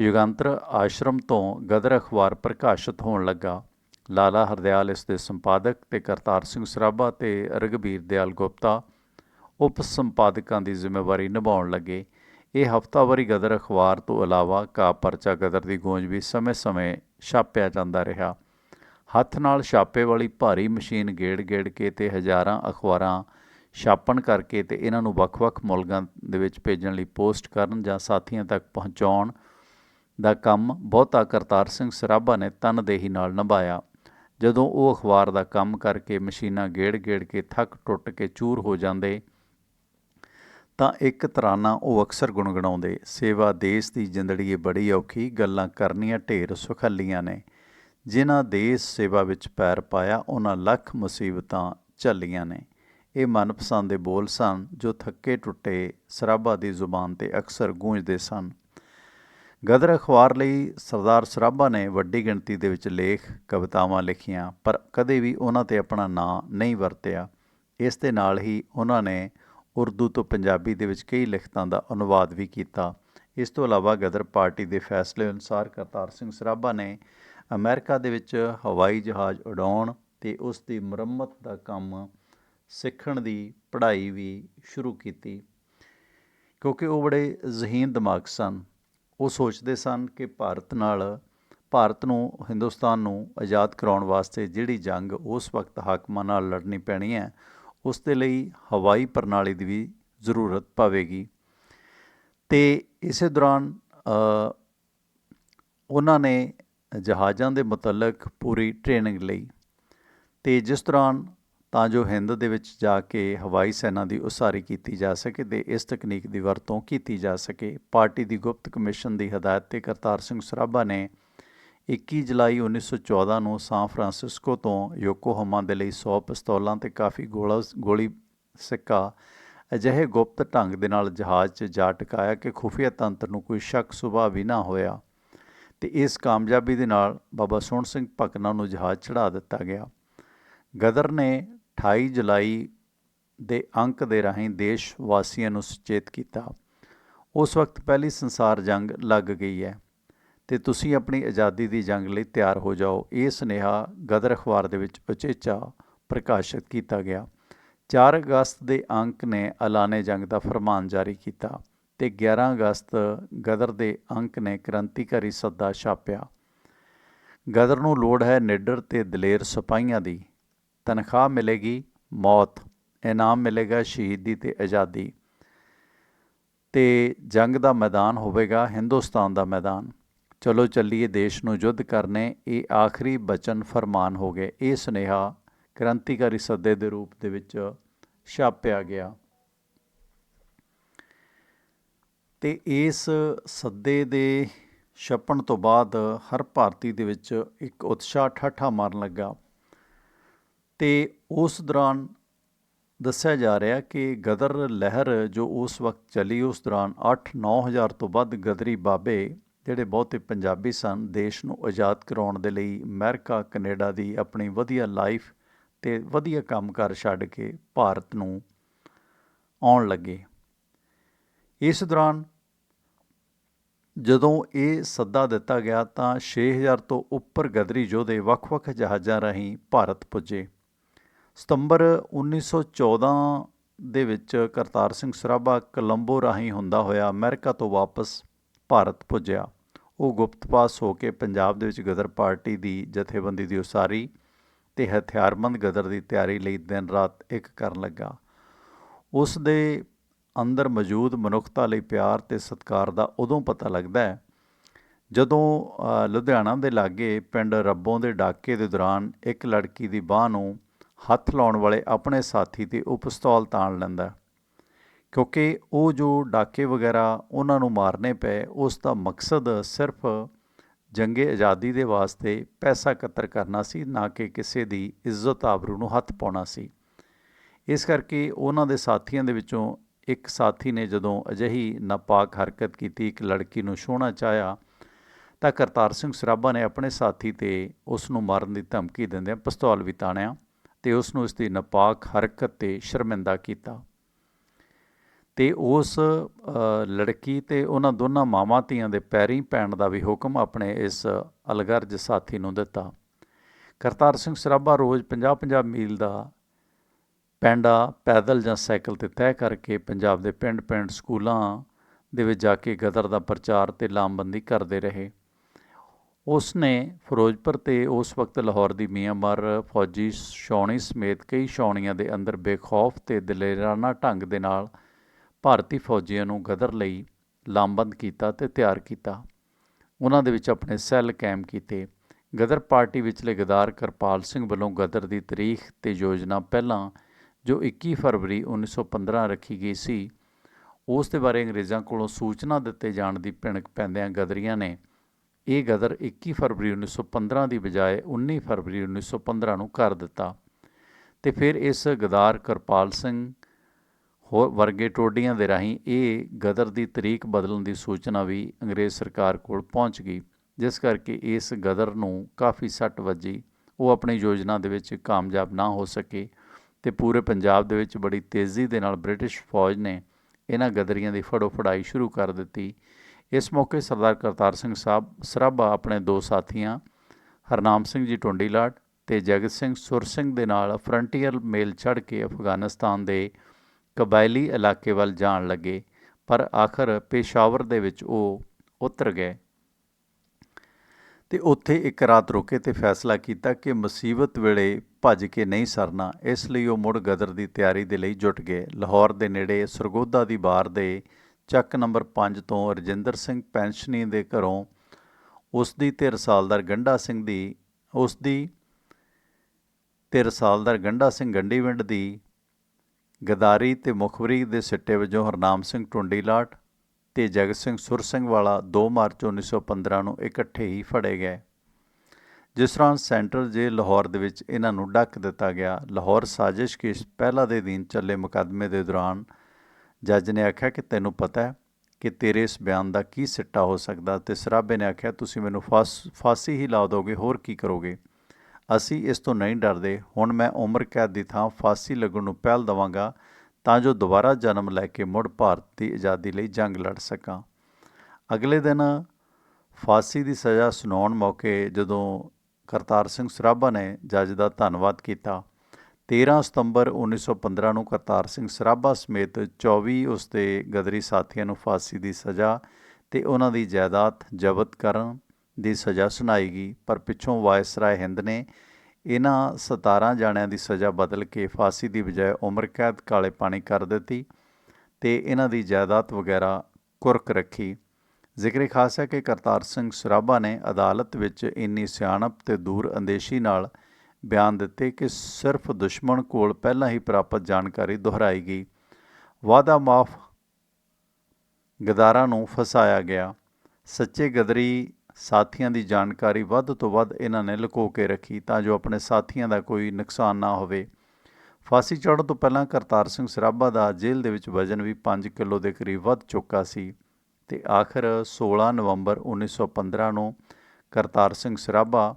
ਯੁਗੰਤਰ ਆਸ਼ਰਮ ਤੋਂ ਗਦਰ ਅਖਬਾਰ ਪ੍ਰਕਾਸ਼ਿਤ ਹੋਣ ਲੱਗਾ। ਲਾਲਾ ਹਰਦਿਆਲ ਇਸ ਦੇ ਸੰਪਾਦਕ ਤੇ ਕਰਤਾਰ ਸਿੰਘ ਸਰਾਭਾ ਤੇ ਰਗਬੀਰ ਦਿਆਲ ਗੁਪਤਾ ਉਪ ਸੰਪਾਦਕਾਂ ਦੀ ਜ਼ਿੰਮੇਵਾਰੀ ਨਿਭਾਉਣ ਲੱਗੇ। ਇਹ ਹਫਤਾਵਾਰੀ ਗਦਰ ਅਖਬਾਰ ਤੋਂ ਇਲਾਵਾ ਕਾ ਪਰਚਾ ਗਦਰ ਦੀ ਗੂੰਜ ਵੀ ਸਮੇਂ-ਸਮੇਂ ਛਾਪਿਆ ਜਾਂਦਾ ਰਿਹਾ। ਹੱਥ ਨਾਲ ਛਾਪੇ ਵਾਲੀ ਭਾਰੀ ਮਸ਼ੀਨ ਗੇੜ-ਗੇੜ ਕੇ ਤੇ ਹਜ਼ਾਰਾਂ ਅਖਬਾਰਾਂ ਛਾਪਣ ਕਰਕੇ ਤੇ ਇਹਨਾਂ ਨੂੰ ਵੱਖ-ਵੱਖ ਮੁਲਕਾਂ ਦੇ ਵਿੱਚ ਭੇਜਣ ਲਈ ਪੋਸਟ ਕਰਨ ਜਾਂ ਸਾਥੀਆਂ ਤੱਕ ਪਹੁੰਚਾਉਣ ਦਾ ਕੰਮ ਬਹੁਤਾ ਕਰਤਾਰ ਸਿੰਘ ਸਰਾਭਾ ਨੇ ਤਨਦੇਹੀ ਨਾਲ ਨਿਭਾਇਆ। ਜਦੋਂ ਉਹ ਅਖਬਾਰ ਦਾ ਕੰਮ ਕਰਕੇ ਮਸ਼ੀਨਾਂ ਗੇੜ-ਗੇੜ ਕੇ ਥੱਕ ਟੁੱਟ ਕੇ ਚੂਰ ਹੋ ਜਾਂਦੇ, ਤਾਂ ਇੱਕ ਤਰਾਨਾ ਉਹ ਅਕਸਰ ਗੁੰਗਣਾਉਂਦੇ ਸੇਵਾ ਦੇਸ਼ ਦੀ ਜਿੰਦੜੀ ਬੜੀ ਔਖੀ, ਗੱਲਾਂ ਕਰਨੀਆਂ ਢੇਰ ਸੁਖੱਲੀਆਂ ਨੇ। ਜਿਨ੍ਹਾਂ ਦੇਸ਼ ਸੇਵਾ ਵਿੱਚ ਪੈਰ ਪਾਇਆ, ਉਹਨਾਂ ਲੱਖ ਮੁਸੀਬਤਾਂ ਝੱਲੀਆਂ ਨੇ। ਇਹ ਮਨਪਸੰਦ ਦੇ ਬੋਲ ਸਨ, ਜੋ ਥੱਕੇ ਟੁੱਟੇ ਸਰਾਭਾ ਦੀ ਜ਼ੁਬਾਨ ਤੇ ਅਕਸਰ ਗੂੰਜਦੇ ਸਨ। ਗਦਰ ਅਖਬਾਰ ਲਈ ਸਰਦਾਰ ਸਰਾਭਾ ਨੇ ਵੱਡੀ ਗਿਣਤੀ ਦੇ ਵਿੱਚ ਲੇਖ, ਕਵਿਤਾਵਾਂ ਲਿਖੀਆਂ, ਪਰ ਕਦੇ ਵੀ ਉਹਨਾਂ ਤੇ ਆਪਣਾ ਨਾਂ ਨਹੀਂ ਵਰਤਿਆ। ਇਸ ਦੇ ਨਾਲ ਹੀ ਉਹਨਾਂ ਨੇ ਉਰਦੂ ਤੋਂ ਪੰਜਾਬੀ ਦੇ ਵਿੱਚ ਕਈ ਲਿਖਤਾਂ ਦਾ ਅਨੁਵਾਦ ਵੀ ਕੀਤਾ। ਇਸ ਤੋਂ ਇਲਾਵਾ ਗਦਰ ਪਾਰਟੀ ਦੇ ਫੈਸਲੇ ਅਨੁਸਾਰ ਕਰਤਾਰ ਸਿੰਘ ਸਰਾਭਾ ਨੇ ਅਮਰੀਕਾ ਦੇ ਵਿੱਚ ਹਵਾਈ ਜਹਾਜ਼ ਉਡਾਉਣ ਤੇ ਉਸ ਦੀ ਮੁਰੰਮਤ ਦਾ ਕੰਮ ਸਿੱਖਣ ਦੀ ਪੜ੍ਹਾਈ ਵੀ ਸ਼ੁਰੂ ਕੀਤੀ, ਕਿਉਂਕਿ ਉਹ ਬੜੇ ਜ਼ਹੀਨ ਦਿਮਾਗ ਸਨ। ਉਹ ਸੋਚਦੇ ਸਨ ਕਿ ਭਾਰਤ ਨਾਲ, ਭਾਰਤ ਨੂੰ, ਹਿੰਦੁਸਤਾਨ ਨੂੰ ਆਜ਼ਾਦ ਕਰਾਉਣ ਵਾਸਤੇ ਜਿਹੜੀ ਜੰਗ ਉਸ ਵਕਤ ਹਾਕਮਾਂ ਨਾਲ ਲੜਨੀ ਪੈਣੀ ਹੈ, ਉਸ ਦੇ ਲਈ ਹਵਾਈ ਪ੍ਰਣਾਲੀ ਦੀ ਵੀ ਜ਼ਰੂਰਤ ਪਵੇਗੀ। ਤੇ ਇਸੇ ਦੌਰਾਨ ਉਹਨਾਂ ਨੇ ਜਹਾਜ਼ਾਂ ਦੇ ਮੁਤਲਕ ਪੂਰੀ ਟ੍ਰੇਨਿੰਗ ਲਈ। ਤੇ ਜਿਸ ਦੌਰਾਨ ਤਾਂ ਜੋ ਹਿੰਦ ਦੇ ਵਿੱਚ ਜਾ ਕੇ ਹਵਾਈ ਸੈਨਾ ਦੀ ਉਸਾਰੀ ਕੀਤੀ ਜਾ ਸਕੇ ਤੇ ਇਸ ਤਕਨੀਕ ਦੀ ਵਰਤੋਂ ਕੀਤੀ ਜਾ ਸਕੇ। ਪਾਰਟੀ ਦੀ ਗੁਪਤ ਕਮਿਸ਼ਨ ਦੀ ਹਦਾਇਤ ਤੇ ਕਰਤਾਰ ਸਿੰਘ ਸਰਾਭਾ ਨੇ 21 ਜੁਲਾਈ 1914 ਨੂੰ ਸਾਨ ਫਰਾਂਸਿਸਕੋ ਤੋਂ ਯੋਕੋਹਾਮਾ ਦੇ ਲਈ 100 ਪਿਸਤੌਲਾਂ ਤੇ ਕਾਫੀ ਗੋਲਾ ਗੋਲੀ ਸਿੱਕਾ ਅਜਿਹੇ ਗੁਪਤ ਢੰਗ ਦੇ ਨਾਲ ਜਹਾਜ਼ 'ਚ ਜਾ ਟਿਕਾਇਆ ਕਿ ਖੁਫੀਆ ਤੰਤਰ ਨੂੰ ਕੋਈ ਸ਼ੱਕ ਸੁਭਾ ਵੀ ਨਾ ਹੋਇਆ। ਤੇ ਇਸ ਕਾਮਯਾਬੀ ਦੇ ਨਾਲ ਬਾਬਾ ਸੋਹਣ ਸਿੰਘ ਭਕਨਾ ਨੂੰ ਜਹਾਜ਼ ਚੜਾ ਦਿੱਤਾ ਗਿਆ। ਗਦਰ ਨੇ 28 ਜੁਲਾਈ ਦੇ ਅੰਕ ਦੇ ਰਾਹੀਂ ਦੇਸ਼ ਵਾਸੀਆਂ ਨੂੰ ਸੁਚੇਤ ਕੀਤਾ। ਉਸ ਵਕਤ ਪਹਿਲੀ ਸੰਸਾਰ ਜੰਗ ਲੱਗ ਗਈ ਹੈ ਤੇ ਤੁਸੀਂ ਆਪਣੀ ਆਜ਼ਾਦੀ ਦੀ ਜੰਗ ਲਈ ਤਿਆਰ ਹੋ ਜਾਓ। ਇਹ ਸੁਨੇਹਾ ਗਦਰ ਅਖਬਾਰ ਦੇ ਵਿੱਚ ਉਚੇਚਾ ਪ੍ਰਕਾਸ਼ਿਤ ਕੀਤਾ ਗਿਆ। 4 ਅਗਸਤ ਦੇ ਅੰਕ ਨੇ ਐਲਾਨੇ ਜੰਗ ਦਾ ਫਰਮਾਨ ਜਾਰੀ ਕੀਤਾ ਤੇ 11 ਅਗਸਤ ਗਦਰ ਦੇ ਅੰਕ ਨੇ ਕ੍ਰਾਂਤੀਕਾਰੀ ਸੱਦਾ ਛਾਪਿਆ। ਗਦਰ ਨੂੰ ਲੋੜ ਹੈ ਨਿੱਡਰ ਤੇ ਦਲੇਰ ਸਿਪਾਹੀਆਂ ਦੀ। ਤਨਖਾਹ ਮਿਲੇਗੀ, ਮੌਤ। ਇਨਾਮ ਮਿਲੇਗਾ ਸ਼ਹੀਦੀ ਤੇ ਆਜ਼ਾਦੀ। ਤੇ ਜੰਗ ਦਾ ਮੈਦਾਨ ਹੋਵੇਗਾ, ਹਿੰਦੁਸਤਾਨ ਦਾ ਮੈਦਾਨ। ਚਲੋ ਚੱਲੀਏ ਦੇਸ਼ ਨੂੰ ਯੁੱਧ ਕਰਨੇ। ਇਹ ਆਖਰੀ ਬਚਨ ਫਰਮਾਨ ਹੋ ਗਏ। ਇਹ ਸੁਨੇਹਾ ਕ੍ਰਾਂਤੀਕਾਰੀ ਸੱਦੇ ਦੇ ਰੂਪ ਦੇ ਵਿੱਚ ਛਾਪਿਆ ਗਿਆ। ਤੇ ਇਸ ਸੱਦੇ ਦੇ ਛਪਣ ਤੋਂ ਬਾਅਦ ਹਰ ਭਾਰਤੀ ਦੇ ਵਿੱਚ ਇੱਕ ਉਤਸ਼ਾਹ ਠਾਠਾ ਮਾਰਨ ਲੱਗਾ। ਤੇ ਉਸ ਦੌਰਾਨ ਦੱਸਿਆ ਜਾ ਰਿਹਾ ਕਿ ਗਦਰ ਲਹਿਰ ਜੋ ਉਸ ਵਕਤ ਚੱਲੀ, ਉਸ ਦੌਰਾਨ 8-9000 ਤੋਂ ਵੱਧ ਗਦਰੀ ਬਾਬੇ ਜਿਹੜੇ ਬਹੁਤੇ ਪੰਜਾਬੀ ਸਨ, ਦੇਸ਼ ਨੂੰ ਆਜ਼ਾਦ ਕਰਾਉਣ ਦੇ ਲਈ ਅਮਰੀਕਾ, ਕੈਨੇਡਾ ਦੀ ਆਪਣੀ ਵਧੀਆ ਲਾਈਫ ਤੇ ਵਧੀਆ ਕੰਮਕਾਰ ਛੱਡ ਕੇ ਭਾਰਤ ਨੂੰ ਆਉਣ ਲੱਗੇ। ਇਸ ਦੌਰਾਨ ਜਦੋਂ ਇਹ ਸੱਦਾ ਦਿੱਤਾ ਗਿਆ ਤਾਂ 6000 ਤੋਂ ਉੱਪਰ ਗਦਰੀ ਯੋਧੇ ਵੱਖ-ਵੱਖ ਜਹਾਜ਼ਾਂ ਰਾਹੀਂ ਭਾਰਤ ਪੁੱਜੇ। ਸਤੰਬਰ 1914 ਦੇ ਵਿੱਚ ਕਰਤਾਰ ਸਿੰਘ ਸਰਾਭਾ ਕੋਲੰਬੋ ਰਾਹੀਂ ਹੁੰਦਾ ਹੋਇਆ ਅਮਰੀਕਾ ਤੋਂ ਵਾਪਸ ਭਾਰਤ ਪੁੱਜਿਆ। ਉਹ ਗੁਪਤ ਪਾਸ ਹੋ ਕੇ ਪੰਜਾਬ ਦੇ ਵਿੱਚ ਗਦਰ ਪਾਰਟੀ ਦੀ ਜਥੇਬੰਦੀ ਦੀ ਉਸਾਰੀ ਤੇ ਹਥਿਆਰਬੰਦ ਗਦਰ ਦੀ ਤਿਆਰੀ ਲਈ ਦਿਨ ਰਾਤ ਇੱਕ ਕਰਨ ਲੱਗਾ। ਉਸ ਦੇ ਅੰਦਰ ਮੌਜੂਦ ਮਨੁੱਖਤਾ ਲਈ ਪਿਆਰ ਤੇ ਸਤਿਕਾਰ ਦਾ ਉਦੋਂ ਪਤਾ ਲੱਗਦਾ ਹੈ ਜਦੋਂ ਲੁਧਿਆਣਾ ਦੇ ਲਾਗੇ ਪਿੰਡ ਰੱਬੋਂ ਦੇ ਡਾਕੇ ਦੇ ਦੌਰਾਨ ਇੱਕ ਲੜਕੀ ਦੀ ਬਾਹ ਨੂੰ ਹੱਥ ਲਾਉਣ ਵਾਲੇ ਆਪਣੇ ਸਾਥੀ ਤੇ ਉਹ ਪਿਸਤੌਲ ਤਾਣ ਲੈਂਦਾ ਕਿਉਂਕਿ ਉਹ ਜੋ ਡਾਕੇ ਵਗੈਰਾ ਉਹਨਾਂ ਨੂੰ ਮਾਰਨੇ ਪਏ, ਉਸ ਦਾ ਮਕਸਦ ਸਿਰਫ ਜੰਗੇ ਆਜ਼ਾਦੀ ਦੇ ਵਾਸਤੇ ਪੈਸਾ ਇਕੱਤਰ ਕਰਨਾ ਸੀ, ਨਾ ਕਿ ਕਿਸੇ ਦੀ ਇੱਜ਼ਤ ਆਬਰੂ ਨੂੰ ਹੱਥ ਪਾਉਣਾ ਸੀ। ਇਸ ਕਰਕੇ ਉਹਨਾਂ ਦੇ ਸਾਥੀਆਂ ਦੇ ਵਿੱਚੋਂ ਇੱਕ ਸਾਥੀ ਨੇ ਜਦੋਂ ਅਜਿਹੀ ਨਾਪਾਕ ਹਰਕਤ ਕੀਤੀ, ਇੱਕ ਲੜਕੀ ਨੂੰ ਛੋਹਣਾ ਚਾਹਿਆ, ਤਾਂ ਕਰਤਾਰ ਸਿੰਘ ਸਰਾਭਾ ਨੇ ਆਪਣੇ ਸਾਥੀ ਤੇ ਉਸ ਨੂੰ ਮਾਰਨ ਦੀ ਧਮਕੀ ਦਿੰਦਿਆਂ ਪਿਸਤੌਲ ਵੀ ਤਾਣਿਆ। ਤੇ ਉਸ ਨੂੰ ਇਸ ਦੀ ਨਾਪਾਕ ਹਰਕਤ ਤੇ ਸ਼ਰਮਿੰਦਾ ਕੀਤਾ। ਤੇ ਉਸ ਲੜਕੀ ਤੇ ਉਹਨਾਂ ਦੋਨਾਂ ਮਾਵਾਂ ਧੀਆਂ ਦੇ ਪੈਰੀਂ ਪੈਣ ਦਾ ਵੀ ਹੁਕਮ ਆਪਣੇ ਇਸ ਅਲਗਰਜ ਸਾਥੀ ਨੂੰ ਦਿੱਤਾ। ਕਰਤਾਰ ਸਿੰਘ ਸਰਾਭਾ ਰੋਜ਼ 50-50 ਮੀਲ ਦਾ ਪੈਂਡਾ, ਪੈਦਲ ਜਾਂ ਸਾਈਕਲ ਤੇ ਤੈਅ ਕਰਕੇ ਪੰਜਾਬ ਦੇ ਪਿੰਡ-ਪਿੰਡ ਸਕੂਲਾਂ ਦੇ ਵਿੱਚ ਜਾ ਕੇ ਗਦਰ ਦਾ ਪ੍ਰਚਾਰ ਤੇ ਲਾਮਬੰਦੀ ਕਰਦੇ ਰਹੇ। ਉਸ ਨੇ ਫਿਰੋਜ਼ਪੁਰ ਤੇ ਉਸ ਵਕਤ ਲਾਹੌਰ ਦੀ ਮੀਆਂਮਾਰ ਫੌਜੀ ਛਾਉਣੀ ਸਮੇਤ ਕਈ ਛਾਉਣੀਆਂ ਦੇ ਅੰਦਰ ਬੇਖੌਫ ਤੇ ਦਲੇਰਾਨਾ ਢੰਗ ਦੇ ਨਾਲ ਭਾਰਤੀ ਫੌਜੀਆਂ ਨੂੰ ਗਦਰ ਲਈ ਲਾਮਬੰਦ ਕੀਤਾ ਤੇ ਤਿਆਰ ਕੀਤਾ। ਉਹਨਾਂ ਦੇ ਵਿੱਚ ਆਪਣੇ ਸੈੱਲ ਕਾਇਮ ਕੀਤੇ। ਗਦਰ ਪਾਰਟੀ ਵਿਚਲੇ ਗਦਾਰ ਕਰਪਾਲ ਸਿੰਘ ਵੱਲੋਂ ਗਦਰ ਦੀ ਤਰੀਖ ਤੇ ਯੋਜਨਾ ਪਹਿਲਾਂ ਜੋ 21 ਫਰਵਰੀ 1915 ਰੱਖੀ ਗਈ ਸੀ, ਉਸ ਦੇ ਬਾਰੇ ਅੰਗਰੇਜ਼ਾਂ ਕੋਲੋਂ ਸੂਚਨਾ ਦਿੱਤੇ ਜਾਣ ਦੀ ਭਿਣਕ ਪੈਂਦਿਆਂ ਗਦਰੀਆਂ ਨੇ ਇਹ ਗਦਰ 21 ਫਰਵਰੀ 1915 ਦੀ ਬਜਾਏ 19 ਫਰਵਰੀ 1915 ਨੂੰ ਕਰ ਦਿੱਤਾ ਤੇ ਫਿਰ ਇਸ ਗਦਾਰ ਕਰਪਾਲ ਸਿੰਘ ਹੋਰ ਵਰਗੇ ਟੋਡੀਆਂ ਦੇ ਰਾਹੀਂ ਇਹ ਗਦਰ ਦੀ ਤਰੀਕ ਬਦਲਣ ਦੀ ਸੂਚਨਾ ਵੀ ਅੰਗਰੇਜ਼ ਸਰਕਾਰ ਕੋਲ ਪਹੁੰਚ ਗਈ, ਜਿਸ ਕਰਕੇ ਇਸ ਗਦਰ ਨੂੰ ਕਾਫੀ ਸੱਟ ਵੱਜੀ। ਉਹ ਆਪਣੀ ਯੋਜਨਾ ਦੇ ਵਿੱਚ ਕਾਮਯਾਬ ਨਾ ਹੋ ਸਕੇ ਤੇ ਪੂਰੇ ਪੰਜਾਬ ਦੇ ਵਿੱਚ ਬੜੀ ਤੇਜ਼ੀ ਦੇ ਨਾਲ ਬ੍ਰਿਟਿਸ਼ ਫੌਜ ਨੇ ਇਹਨਾਂ ਗਦਰੀਆਂ ਦੀ ਫੜੋ ਫੜਾਈ ਸ਼ੁਰੂ ਕਰ ਦਿੱਤੀ। ਇਸ ਮੌਕੇ ਸਰਦਾਰ ਕਰਤਾਰ ਸਿੰਘ ਸਾਹਿਬ, ਸਰਾਭਾ ਆਪਣੇ ਦੋ ਸਾਥੀਆਂ, ਹਰਨਾਮ ਸਿੰਘ ਜੀ ਟੁੰਡੀਲਾਟ ਤੇ ਜਗਤ ਸਿੰਘ ਸੁਰ ਸਿੰਘ ਦੇ ਨਾਲ ਫਰੰਟੀਅਰ ਮੇਲ ਚੜ੍ਹ ਕੇ ਅਫਗਾਨਿਸਤਾਨ ਦੇ ਕਬਾਇਲੀ ਇਲਾਕੇ ਵੱਲ ਜਾਣ ਲੱਗੇ, ਪਰ ਆਖਰ ਪੇਸ਼ਾਵਰ ਦੇ ਵਿੱਚ ਉਹ ਉਤਰ ਗਏ। ਤੇ ਉੱਥੇ ਇੱਕ ਰਾਤ ਰੁਕੇ ਤੇ ਫੈਸਲਾ ਕੀਤਾ ਕਿ ਮੁਸੀਬਤ ਵੇਲੇ ਭੱਜ ਕੇ ਨਹੀਂ ਸਰਨਾ, ਇਸ ਲਈ ਉਹ ਮੁੜ ਗਦਰ ਦੀ ਤਿਆਰੀ ਦੇ ਲਈ ਜੁਟ ਗਏ। ਲਾਹੌਰ ਦੇ ਨੇੜੇ ਸਰਗੋਦਾ ਦੀ ਬਾਰ ਦੇ ਚੱਕ ਨੰਬਰ 5 ਤੋਂ ਰਜਿੰਦਰ ਸਿੰਘ ਪੈਨਸ਼ਨੀ ਦੇ ਘਰੋਂ ਉਸ ਦੀ 3 ਸਾਲਦਾਰ ਗੰਡਾ ਸਿੰਘ ਦੀ ਉਸ ਦੀ 3 ਸਾਲਦਾਰ ਗੰਡਾ ਸਿੰਘ ਗੰਡੀਵਿੰਡ ਦੀ, ਗਦਾਰੀ ਤੇ ਮੁਖਬਰੀ ਦੇ ਸਿੱਟੇ ਵਜੋਂ ਹਰਨਾਮ ਸਿੰਘ ਟੁੰਡੀਲਾਟ ਤੇ ਜਗਤ ਸਿੰਘ ਸੁਰ ਸਿੰਘ ਵਾਲਾ 2 ਮਾਰਚ 1915 ਨੂੰ ਇਕੱਠੇ ਹੀ ਫੜੇ ਗਏ। ਜਿਸ ਤਰ੍ਹਾਂ ਸੈਂਟਰਲ ਜੇਲ੍ਹ ਲਾਹੌਰ ਦੇ ਵਿੱਚ ਇਹਨਾਂ ਨੂੰ ਡੱਕ ਦਿੱਤਾ ਗਿਆ, ਲਾਹੌਰ ਸਾਜ਼ਿਸ਼ ਕੇਸ ਪਹਿਲਾ ਦੇ ਦਿਨ ਚੱਲੇ ਮੁਕੱਦਮੇ ਦੇ ਦੌਰਾਨ ਜੱਜ ਨੇ ਆਖਿਆ ਕਿ ਤੈਨੂੰ ਪਤਾ ਹੈ ਕਿ ਤੇਰੇ ਇਸ ਬਿਆਨ ਦਾ ਕੀ ਸਿੱਟਾ ਹੋ ਸਕਦਾ ਤੇ ਸਰਾਬੇ ਨੇ ਆਖਿਆ, ਤੁਸੀਂ ਮੈਨੂੰ ਫਾਸ, ਫਾਂਸੀ ਹੀ ਲਾ ਦੋਗੇ, ਹੋਰ ਕੀ ਕਰੋਗੇ? ਅਸੀਂ ਇਸ ਤੋਂ ਨਹੀਂ ਡਰਦੇ। ਹੁਣ ਮੈਂ ਉਮਰ ਕੈਦ ਦੀ ਥਾਂ ਫਾਂਸੀ ਲੱਗਣ ਨੂੰ ਪਹਿਲ ਦਵਾਂਗਾ ਤਾਂ ਜੋ ਦੁਬਾਰਾ ਜਨਮ ਲੈ ਕੇ ਮੁੜ ਭਾਰਤ ਦੀ ਆਜ਼ਾਦੀ ਲਈ ਜੰਗ ਲੜ ਸਕਾਂ। ਅਗਲੇ ਦਿਨ ਫਾਂਸੀ ਦੀ ਸਜ਼ਾ ਸੁਣਾਉਣ ਮੌਕੇ ਜਦੋਂ ਕਰਤਾਰ ਸਿੰਘ ਸਰਾਭਾ ਨੇ ਜੱਜ ਦਾ ਧੰਨਵਾਦ ਕੀਤਾ 13 ਸਤੰਬਰ 1915 ਨੂੰ ਕਰਤਾਰ ਸਿੰਘ ਸਰਾਭਾ ਸਮੇਤ 24 ਉਸ ਦੇ ਗਦਰੀ ਸਾਥੀਆਂ ਨੂੰ ਫਾਂਸੀ ਦੀ ਸਜ਼ਾ ਤੇ ਉਹਨਾਂ ਦੀ ਜਾਇਦਾਦ ਜ਼ਬਤ ਕਰਨ ਦੀ ਸਜ਼ਾ ਸੁਣਾਈ ਗਈ ਪਰ ਪਿੱਛੋਂ ਵਾਇਸਰਾਏ ਹਿੰਦ ਨੇ ਇਹਨਾਂ 17 ਜਾਣਿਆਂ ਦੀ ਸਜ਼ਾ ਬਦਲ ਕੇ ਫਾਂਸੀ ਦੀ ਬਜਾਏ ਉਮਰ ਕੈਦ ਕਾਲੇ ਪਾਣੀ ਕਰ ਦਿੱਤੀ ਤੇ ਇਹਨਾਂ ਦੀ ਜਾਇਦਾਦ ਵਗੈਰਾ ਕੁਰਕ ਰੱਖੀ। ਜ਼ਿਕਰ ਖਾਸ ਹੈ ਕਿ ਕਰਤਾਰ ਸਿੰਘ ਸਰਾਭਾ ਨੇ ਅਦਾਲਤ ਵਿੱਚ ਇੰਨੀ ਸਿਆਣਪ ਤੇ ਦੂਰ ਅੰਦੇਸ਼ੀ ਨਾਲ ਬਿਆਨ ਦਿੱਤੇ ਕਿ ਸਿਰਫ ਦੁਸ਼ਮਣ ਕੋਲ ਪਹਿਲਾਂ ਹੀ ਪ੍ਰਾਪਤ ਜਾਣਕਾਰੀ ਦੁਹਰਾਈ ਗਈ। ਵਾਦਾ ਮਾਫ ਗਦਾਰਾਂ ਨੂੰ ਫਸਾਇਆ ਗਿਆ। ਸੱਚੇ ਗਦਰੀ ਸਾਥੀਆਂ ਦੀ ਜਾਣਕਾਰੀ ਵੱਧ ਤੋਂ ਵੱਧ ਇਹਨਾਂ ਨੇ ਲੁਕੋ ਕੇ ਰੱਖੀ ਤਾਂ ਜੋ ਆਪਣੇ ਸਾਥੀਆਂ ਦਾ ਕੋਈ ਨੁਕਸਾਨ ਨਾ ਹੋਵੇ। ਫਾਂਸੀ ਚੜ੍ਹਨ ਤੋਂ ਪਹਿਲਾਂ ਕਰਤਾਰ ਸਿੰਘ ਸਰਾਭਾ ਦਾ ਜੇਲ੍ਹ ਦੇ ਵਿੱਚ ਵਜ਼ਨ ਵੀ 5 ਕਿਲੋ ਦੇ ਕਰੀਬ ਵੱਧ ਚੁੱਕਾ ਸੀ ਤੇ ਆਖਰ 16 ਨਵੰਬਰ 1915 ਨੂੰ ਕਰਤਾਰ ਸਿੰਘ ਸਰਾਭਾ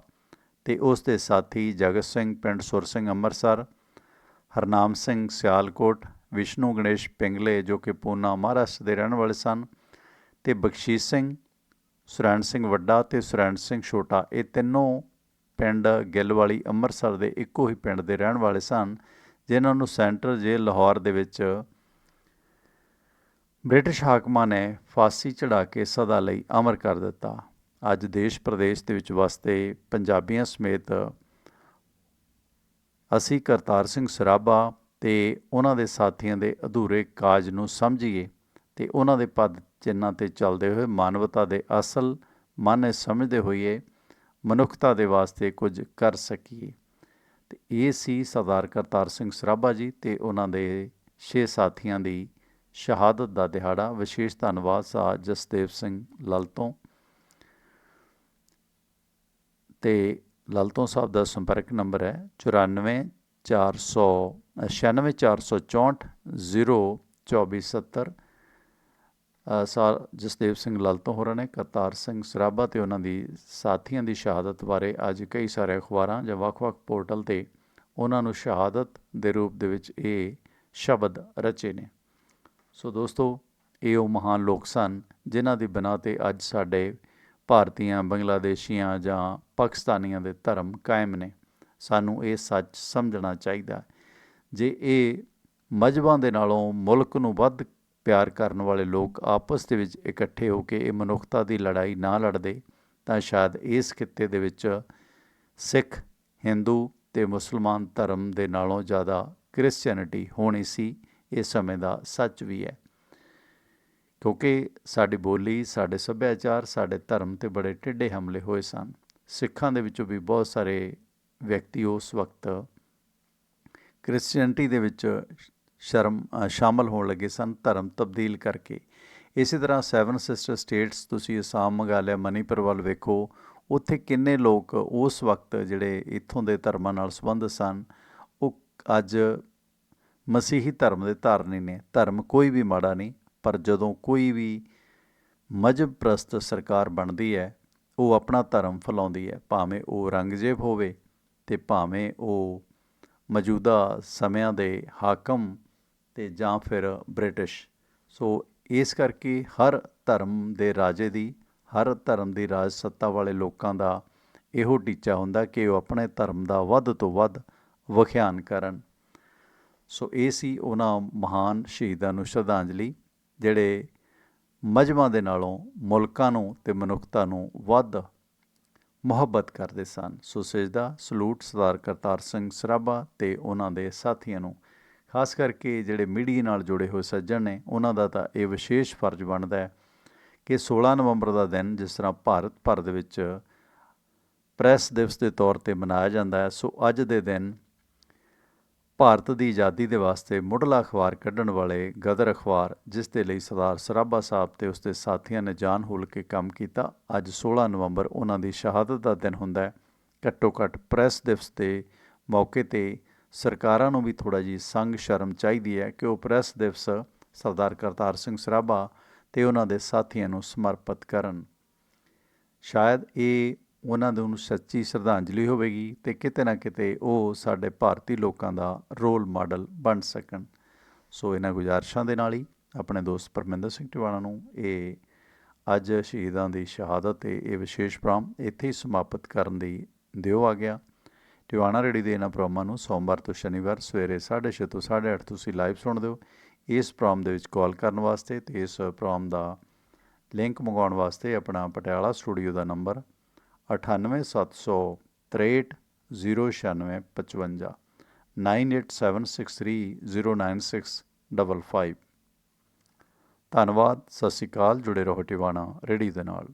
ਤੇ ਉਸ ਦੇ ਸਾਥੀ ਜਗਤ ਸਿੰਘ, ਪਿੰਡ ਸੁਰ ਸਿੰਘ ਅੰਮ੍ਰਿਤਸਰ, ਹਰਨਾਮ ਸਿੰਘ ਸਿਆਲਕੋਟ, ਵਿਸ਼ਨੂੰ ਗਣੇਸ਼ ਪਿੰਗਲੇ ਜੋ ਕਿ ਪੂਨਾ, ਮਹਾਰਾਸ਼ਟਰ ਦੇ ਰਹਿਣ ਵਾਲੇ ਸਨ ਤੇ ਬਖਸ਼ੀਸ਼ ਸਿੰਘ, ਸੁਰੈਣ ਸਿੰਘ ਵੱਡਾ ਤੇ ਸੁਰੈਣ ਸਿੰਘ ਛੋਟਾ। ਇਹ ਤਿੰਨੋਂ ਪਿੰਡ ਗਿੱਲ ਵਾਲੀ ਅੰਮ੍ਰਿਤਸਰ ਦੇ ਇੱਕੋ ਹੀ ਪਿੰਡ ਦੇ ਰਹਿਣ ਵਾਲੇ ਸਨ, ਜਿਨ੍ਹਾਂ ਨੂੰ ਸੈਂਟਰਲ ਜੇਲ੍ਹ ਲਾਹੌਰ ਦੇ ਵਿੱਚ ਬ੍ਰਿਟਿਸ਼ ਹਾਕਮਾਂ ਨੇ ਫਾਂਸੀ ਚੜਾ ਕੇ ਸਦਾ ਲਈ ਅਮਰ ਕਰ ਦਿੱਤਾ। ਅੱਜ ਦੇਸ਼ ਪ੍ਰਦੇਸ਼ ਦੇ ਵਿੱਚ ਵਸਦੇ ਪੰਜਾਬੀਆਂ ਸਮੇਤ ਅਸੀਂ ਕਰਤਾਰ ਸਿੰਘ ਸਰਾਭਾ ਤੇ ਉਹਨਾਂ ਦੇ ਸਾਥੀਆਂ ਦੇ ਅਧੂਰੇ ਕਾਜ ਨੂੰ ਸਮਝੀਏ ਤੇ ਉਹਨਾਂ ਦੇ ਪਦ ਚਿੰਨਾਂ ਤੇ ਚੱਲਦੇ ਹੋਏ ਮਾਨਵਤਾ ਦੇ ਅਸਲ ਮਨ ਸਮਝਦੇ ਹੋਈਏ, ਮਨੁੱਖਤਾ ਦੇ ਵਾਸਤੇ ਕੁਝ ਕਰ ਸਕੀਏ। ਤੇ ਇਹ ਸੀ ਸਰਦਾਰ ਕਰਤਾਰ ਸਿੰਘ ਸਰਾਭਾ ਜੀ ਤੇ ਉਹਨਾਂ ਦੇ ਛੇ ਸਾਥੀਆਂ ਦੀ ਸ਼ਹਾਦਤ ਦਾ ਦਿਹਾੜਾ। ਵਿਸ਼ੇਸ਼ ਧੰਨਵਾਦ ਸਾ ਜਸਦੇਵ ਸਿੰਘ ਲਲਤੋਂ ਤੇ ਲਲਤੋਂ ਸਾਹਿਬ ਦਾ ਸੰਪਰਕ ਨੰਬਰ ਹੈ 94 400 96464 02470 ਸਰ ਜਸਦੇਵ ਸਿੰਘ ਲਲਤੋਂ ਹੋਰਾਂ ਨੇ, ਕਰਤਾਰ ਸਿੰਘ ਸਰਾਭਾ ਤੇ ਉਹਨਾਂ ਦੀ ਸਾਥੀਆਂ ਦੀ ਸ਼ਹਾਦਤ ਬਾਰੇ ਅੱਜ ਕਈ ਸਾਰੇ ਅਖਬਾਰਾਂ ਜਾਂ ਵੱਖ-ਵੱਖ ਪੋਰਟਲ ਤੇ ਉਹਨਾਂ ਨੂੰ ਸ਼ਹਾਦਤ ਦੇ ਰੂਪ ਦੇ ਵਿੱਚ ਇਹ ਸ਼ਬਦ ਰਚੇ ਨੇ। ਸੋ ਦੋਸਤੋ, ਇਹ ਉਹ ਮਹਾਨ ਲੋਕ ਸਨ ਜਿਨ੍ਹਾਂ ਦੀ ਬਣਾ ਤੇ ਅੱਜ ਸਾਡੇ ਭਾਰਤੀਆਂ, ਬੰਗਲਾਦੇਸ਼ੀਆਂ ਜਾਂ ਪਾਕਿਸਤਾਨੀਆਂ ਦੇ ਧਰਮ ਕਾਇਮ ਨੇ। ਸਾਨੂੰ ਇਹ ਸੱਚ ਸਮਝਣਾ ਚਾਹੀਦਾ ਜੇ ਇਹ ਮਜਬਾਂ ਦੇ ਨਾਲੋਂ ਮੁਲਕ ਨੂੰ ਵੱਧ ਪਿਆਰ ਕਰਨ ਵਾਲੇ ਲੋਕ ਆਪਸ ਦੇ ਵਿੱਚ ਇਕੱਠੇ ਹੋ ਕੇ ਇਹ ਮਨੁੱਖਤਾ ਦੀ ਲੜਾਈ ਨਾ ਲੜਦੇ, ਤਾਂ ਸ਼ਾਇਦ ਇਸ ਖਿੱਤੇ ਦੇ ਵਿੱਚ ਸਿੱਖ, ਹਿੰਦੂ ਤੇ ਮੁਸਲਮਾਨ ਧਰਮ ਦੇ ਨਾਲੋਂ ਜ਼ਿਆਦਾ ਕ੍ਰਿਸਚੀਅਨਿਟੀ ਹੋਣੀ ਸੀ। ਇਹ ਸਮੇਂ ਦਾ ਸੱਚ ਵੀ ਹੈ। ਕਿਉਂਕਿ ਸਾਡੀ ਬੋਲੀ, ਸਾਡੇ ਸੱਭਿਆਚਾਰ, ਸਾਡੇ ਧਰਮ ਤੇ ਬੜੇ ਟਿੱਡੇ ਹਮਲੇ ਹੋਏ ਸਨ। ਸਿੱਖਾਂ ਦੇ ਵਿੱਚੋਂ ਵੀ ਬਹੁਤ ਸਾਰੇ ਵਿਅਕਤੀ ਉਸ ਵਕਤ ਕ੍ਰਿਸਚੀਅਨਟੀ ਦੇ ਵਿੱਚ ਸ਼ਰਮ ਸ਼ਾਮਲ ਹੋਣ ਲੱਗੇ ਸਨ, ਧਰਮ ਤਬਦੀਲ ਕਰਕੇ। ਇਸੇ ਤਰ੍ਹਾਂ ਸੈਵਨ ਸਿਸਟਰ ਸਟੇਟਸ ਤੁਸੀਂ ਅਸਾਮ ਮੇਘਾਲਿਆ ਮਨੀਪੁਰ ਵੱਲ ਵੇਖੋ, ਉੱਥੇ ਕਿੰਨੇ ਲੋਕ ਉਸ ਵਕਤ ਜਿਹੜੇ ਇੱਥੋਂ ਦੇ ਧਰਮਾਂ ਨਾਲ ਸੰਬੰਧ ਸਨ, ਉਹ ਅੱਜ ਮਸੀਹੀ ਧਰਮ ਦੇ ਧਾਰਨੀ ਨੇ। ਧਰਮ ਕੋਈ ਵੀ ਮਾੜਾ ਨਹੀਂ ਪਰ ਜਦੋਂ ਕੋਈ ਵੀ ਮਜਬ ਪ੍ਰਸਤ ਸਰਕਾਰ ਬਣਦੀ ਹੈ, ਉਹ ਆਪਣਾ ਧਰਮ ਫੈਲਾਉਂਦੀ ਹੈ, ਭਾਵੇਂ ਉਹ ਰੰਗਜੇਬ ਹੋਵੇ ਤੇ ਭਾਵੇਂ ਉਹ ਮੌਜੂਦਾ ਸਮਿਆਂ ਦੇ ਹਾਕਮ ਤੇ ਜਾਂ ਫਿਰ ਬ੍ਰਿਟਿਸ਼। ਸੋ ਇਸ ਕਰਕੇ ਹਰ ਧਰਮ ਦੇ ਰਾਜੇ ਦੀ, ਹਰ ਧਰਮ ਦੀ ਰਾਜ ਸੱਤਾ ਵਾਲੇ ਲੋਕਾਂ ਦਾ ਇਹੋ ਟੀਚਾ ਹੁੰਦਾ ਕਿ ਉਹ ਆਪਣੇ ਧਰਮ ਦਾ ਵੱਧ ਤੋਂ ਵੱਧ ਵਿਖਿਆਨ ਕਰਨ। ਸੋ ਇਹ ਸੀ ਉਹਨਾਂ ਮਹਾਨ ਸ਼ਹੀਦਾਂ ਨੂੰ ਸ਼ਰਧਾਂਜਲੀ। ਜਿਹੜੇ ਮਜਮਾਂ ਦੇ ਨਾਲੋਂ ਮੁਲਕਾਂ ਨੂੰ ਤੇ ਮਨੁੱਖਤਾ ਨੂੰ ਵੱਧ ਮੁਹੱਬਤ ਕਰਦੇ ਸਨ। ਸੋ ਸਜਦਾ ਸਲੂਟ ਸਰਦਾਰ ਕਰਤਾਰ ਸਿੰਘ ਸਰਾਭਾ ਤੇ ਉਹਨਾਂ ਦੇ ਸਾਥੀਆਂ ਨੂੰ, ਖਾਸ ਕਰਕੇ ਜਿਹੜੇ ਮੀਡੀਆ ਨਾਲ ਜੁੜੇ ਹੋਏ ਸੱਜਣ ਨੇ, ਉਹਨਾਂ ਦਾ ਤਾਂ ਇਹ ਵਿਸ਼ੇਸ਼ ਫਰਜ਼ ਬਣਦਾ ਹੈ ਕਿ 16 ਨਵੰਬਰ ਦਾ ਦਿਨ ਜਿਸ ਤਰ੍ਹਾਂ ਭਾਰਤ ਭਰ ਦੇ ਵਿੱਚ ਪ੍ਰੈਸ ਦਿਵਸ ਦੇ ਤੌਰ ਤੇ ਮਨਾਇਆ ਜਾਂਦਾ ਹੈ, ਸੋ ਅੱਜ ਦੇ ਦਿਨ ਭਾਰਤ ਦੀ ਆਜ਼ਾਦੀ ਦੇ ਵਾਸਤੇ ਮੁੱਢਲਾ ਅਖਬਾਰ ਕੱਢਣ ਵਾਲੇ ਗਦਰ ਅਖਬਾਰ, ਜਿਸ ਦੇ ਲਈ ਸਰਦਾਰ ਸਰਾਭਾ ਸਾਹਿਬ ਤੇ ਉਸ ਦੇ ਸਾਥੀਆਂ ਨੇ ਜਾਨ ਹੁਲ ਕੇ ਕੰਮ ਕੀਤਾ, ਅੱਜ 16 ਨਵੰਬਰ ਉਹਨਾਂ ਦੀ ਸ਼ਹਾਦਤ ਦਾ ਦਿਨ ਹੁੰਦਾ ਹੈ। ਘੱਟੋ ਘੱਟ ਪ੍ਰੈਸ ਦਿਵਸ ਦੇ ਮੌਕੇ ਤੇ ਸਰਕਾਰਾਂ ਨੂੰ ਵੀ ਥੋੜਾ ਜੀ ਸੰਗ ਸ਼ਰਮ ਚਾਹੀਦੀ ਹੈ ਕਿ ਉਹ ਪ੍ਰੈਸ ਦਿਵਸ ਸਰਦਾਰ ਕਰਤਾਰ ਸਿੰਘ ਸਰਾਭਾ ਤੇ ਉਹਨਾਂ ਦੇ ਸਾਥੀਆਂ ਨੂੰ ਸਮਰਪਿਤ ਕਰਨ। ਸ਼ਾਇਦ ਇਹ ਉਹਨਾਂ ਨੂੰ ਸੱਚੀ ਸ਼ਰਧਾਂਜਲੀ ਹੋਵੇਗੀ ਤੇ ਕਿਤੇ ਨਾ ਕਿਤੇ ਉਹ ਸਾਡੇ ਭਾਰਤੀ ਲੋਕਾਂ ਦਾ ਰੋਲ ਮਾਡਲ ਬਣ ਸਕਣ। ਸੋ ਇਹਨਾਂ ਗੁਜ਼ਾਰਿਸ਼ਾਂ ਦੇ ਨਾਲ ਹੀ ਆਪਣੇ ਦੋਸਤ ਪਰਮਿੰਦਰ ਸਿੰਘ ਟਿਵਾਣਾ ਨੂੰ ਇਹ ਅੱਜ ਸ਼ਹੀਦਾਂ ਦੀ ਸ਼ਹਾਦਤ ਤੇ ਇਹ ਵਿਸ਼ੇਸ਼ ਪ੍ਰੋਗਰਾਮ ਇੱਥੇ ਹੀ ਸਮਾਪਤ ਕਰਨ ਦੀ ਦਿਓ ਆ ਗਿਆ। ਟਿਵਾਣਾ ਰੇੜੀ ਦੇ ਇਹਨਾਂ ਪ੍ਰੋਗਰਾਮਾਂ ਨੂੰ ਸੋਮਵਾਰ ਤੋਂ ਸ਼ਨੀਵਾਰ ਸਵੇਰੇ 6:30 ਤੋਂ 8:30 ਤੁਸੀਂ ਲਾਈਵ ਸੁਣਦੇ ਹੋ ਇਸ ਪ੍ਰੋਗਰਾਮ ਦੇ ਵਿੱਚ ਕਾਲ ਕਰਨ ਵਾਸਤੇ ਤੇ ਇਸ ਪ੍ਰੋਗਰਾਮ ਦਾ ਲਿੰਕ ਮੰਗਵਾਉਣ ਵਾਸਤੇ ਆਪਣਾ ਪਟਿਆਲਾ ਸਟੂਡੀਓ ਦਾ ਨੰਬਰ 9876309655 9876309655 ਧੰਨਵਾਦ ਸਤਿ ਸ਼੍ਰੀ ਅਕਾਲ ਜੁੜੇ ਰਹੋ ਟਿਵਾਣਾ ਰੇਡੀ ਦੇ ਨਾਲ।